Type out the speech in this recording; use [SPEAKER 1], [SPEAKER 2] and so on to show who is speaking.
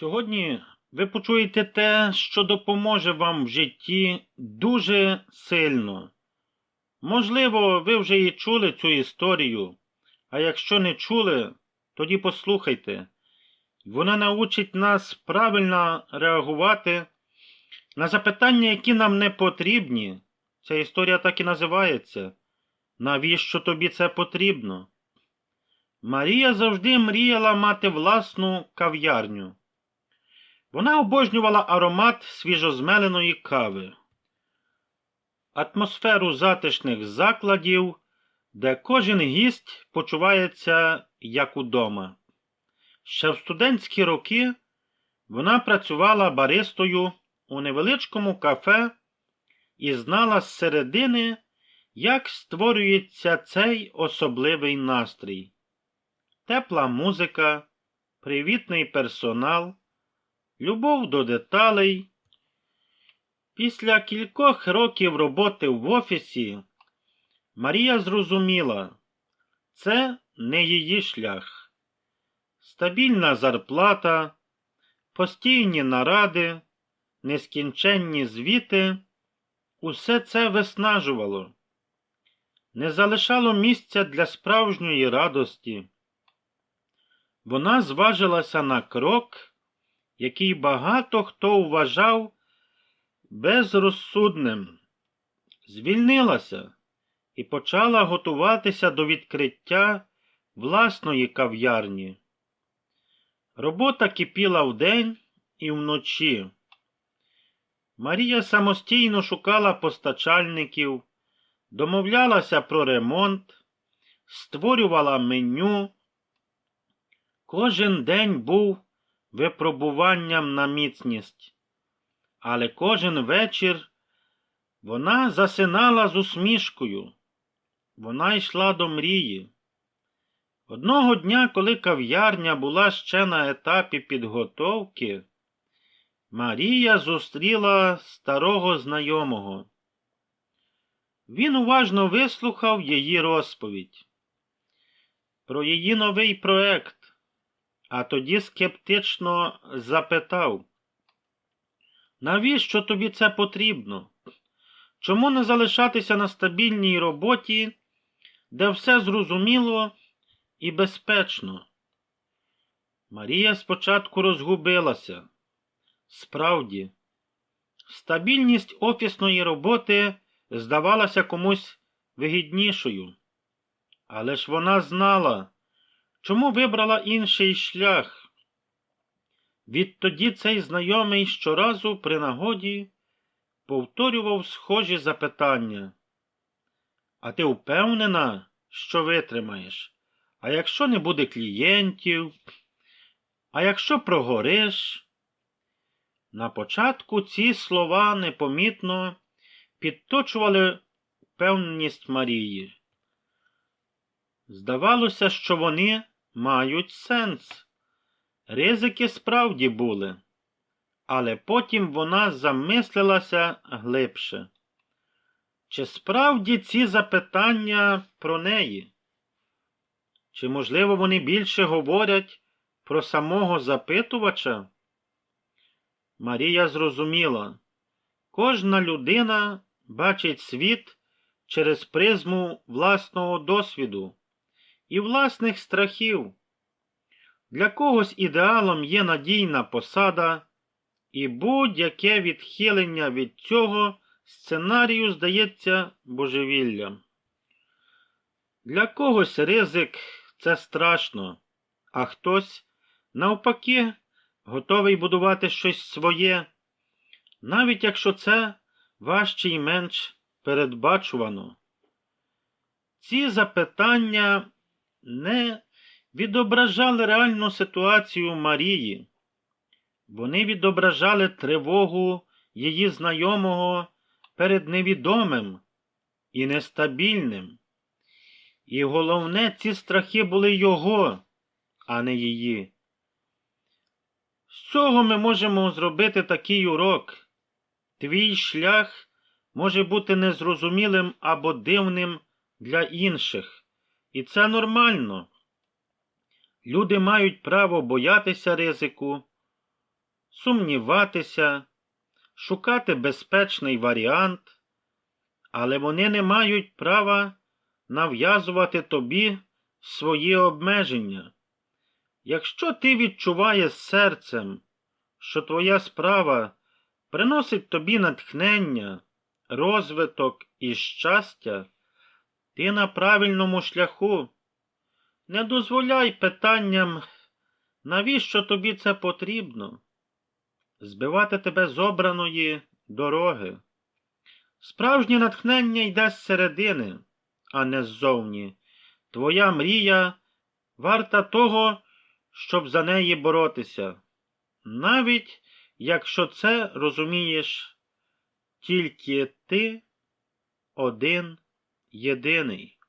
[SPEAKER 1] Сьогодні ви почуєте те, що допоможе вам в житті дуже сильно. Можливо, ви вже і чули цю історію, а якщо не чули, тоді послухайте. Вона научить нас правильно реагувати на запитання, які нам не потрібні. Ця історія так і називається. Навіщо тобі це потрібно? Марія завжди мріяла мати власну кав'ярню. Вона обожнювала аромат свіжозмеленої кави, атмосферу затишних закладів, де кожен гість почувається як удома. Ще в студентські роки вона працювала баристою у невеличкому кафе і знала з середини, як створюється цей особливий настрій. Тепла музика, привітний персонал, любов до деталей. Після кількох років роботи в офісі Марія зрозуміла, це не її шлях. Стабільна зарплата, постійні наради, нескінченні звіти усе це виснажувало, не залишало місця для справжньої радості. Вона зважилася на крок, який багато хто вважав безрозсудним, звільнилася і почала готуватися до відкриття власної кав'ярні. Робота кипіла вдень і вночі. Марія самостійно шукала постачальників, домовлялася про ремонт, створювала меню. Кожен день був випробуванням на міцність, але кожен вечір вона засинала з усмішкою. Вона йшла до мрії. Одного дня, коли кав'ярня була ще на етапі підготовки, Марія зустріла старого знайомого. Він уважно вислухав її розповідь про її новий проект, а тоді скептично запитав, навіщо тобі це потрібно? Чому не залишатися на стабільній роботі, де все зрозуміло і безпечно? Марія спочатку розгубилася. Справді, стабільність офісної роботи здавалася комусь вигіднішою. Але ж вона знала, чому вибрала інший шлях. Відтоді цей знайомий щоразу при нагоді повторював схожі запитання. А ти впевнена, що витримаєш? А якщо не буде клієнтів? А якщо прогориш? На початку ці слова непомітно підточували впевненість Марії. Здавалося, що вони мають сенс. Ризики справді були, але потім вона замислилася глибше. Чи справді ці запитання про неї? Чи, можливо, вони більше говорять про самого запитувача? Марія зрозуміла, кожна людина бачить світ через призму власного досвіду і власних страхів. Для когось ідеалом є надійна посада, і будь-яке відхилення від цього сценарію здається божевіллям. Для когось ризик це страшно, а хтось, навпаки, готовий будувати щось своє, навіть якщо це важче і менш передбачувано. Ці запитання не відображали реальну ситуацію Марії. Вони відображали тривогу її знайомого перед невідомим і нестабільним. І головне, ці страхи були його, а не її. З цього ми можемо зробити такий урок. Твій шлях може бути незрозумілим або дивним для інших, і це нормально. Люди мають право боятися ризику, сумніватися, шукати безпечний варіант, але вони не мають права нав'язувати тобі свої обмеження. Якщо ти відчуваєш серцем, що твоя справа приносить тобі натхнення, розвиток і щастя, ти на правильному шляху. Не дозволяй питанням, навіщо тобі це потрібно, збивати тебе з обраної дороги. Справжнє натхнення йде з середини, а не ззовні. Твоя мрія варта того, щоб за неї боротися, навіть якщо це розумієш тільки ти один єдиний.